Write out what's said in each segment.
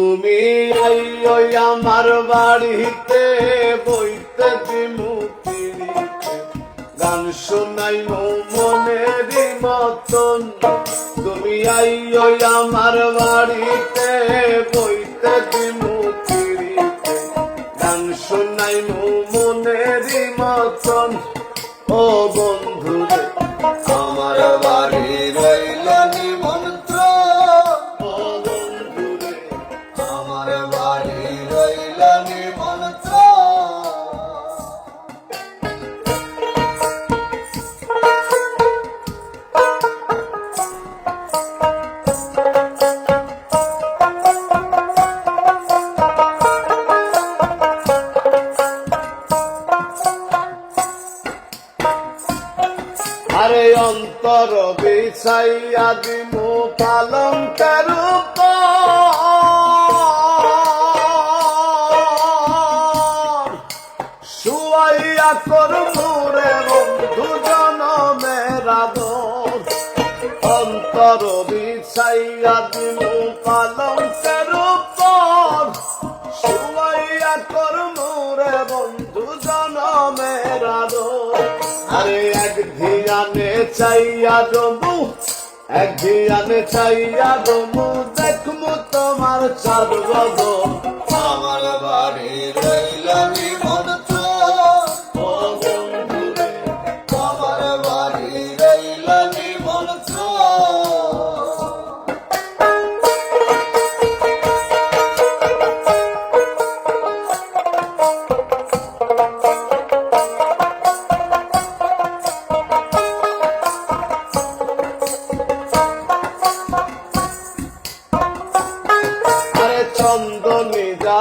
তুমি আইও আমার বাড়িতে, বইতে দিমুক্তিরিতে গান শোনাই মনেরই মতন। তুমি আইও আমার বাড়িতে, বইতে দিমুক্তিরিতে গান শোনাই মনেরই মতন। ও বন্ধু আরে অন্তর বিছাইয়া দিমু পালঙ্কের। শুয়াইয়া করমুরে বন্ধু জনমের আদর অন্তর বিছাইয়া দিমু পালঙ্কের শুয়াইয়া করমুরে বন্ধু চাইয়া রবু এক ধিয়ানে চাইয়া রবু দেখমু তোমার চার বদল আমার বাড়ি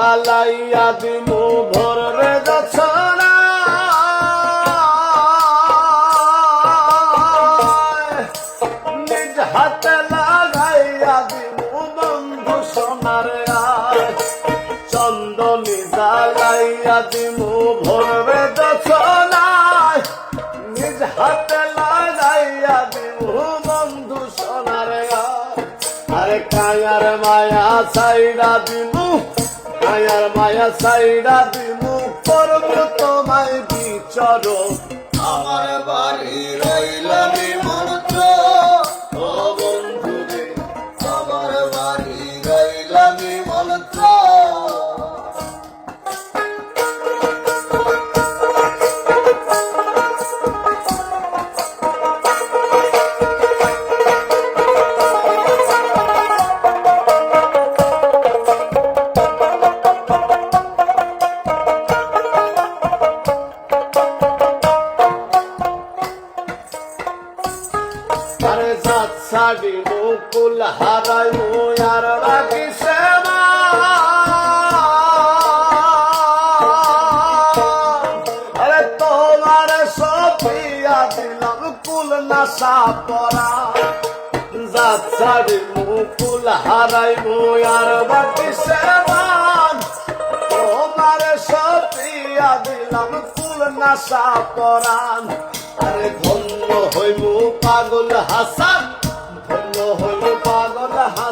জ্বালাইয়া দিমু ভোরে দছনা নিজ হাতে লাগাইয়া দিমু বন্ধু সোনার চন্দনী জ্বালাইয়া দিমু ভোরে দছনায় নিজ হাতে লাগাইয়া দিমু বন্ধু সোনার আরে কায়ার মায়া সাইডা দিমু কায়ার মায়া সাইডা দিমু করব তোমায় বিচর আমার বাড়ি রইল নিমন্ত্র সাত সাডি মুকুল হারাই বাকি সেবা আরে তোমার সপিয়া দিলাম কুল নাশা পরা জাত সাডি মুকুল হারাই মুয়ার বাকি সেবা তোমার সপিয়া দিলাম কুল নাশা পরান আরে ধন্য হইমু পাগল হাসান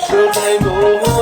বইতে দিমু ফিরিতে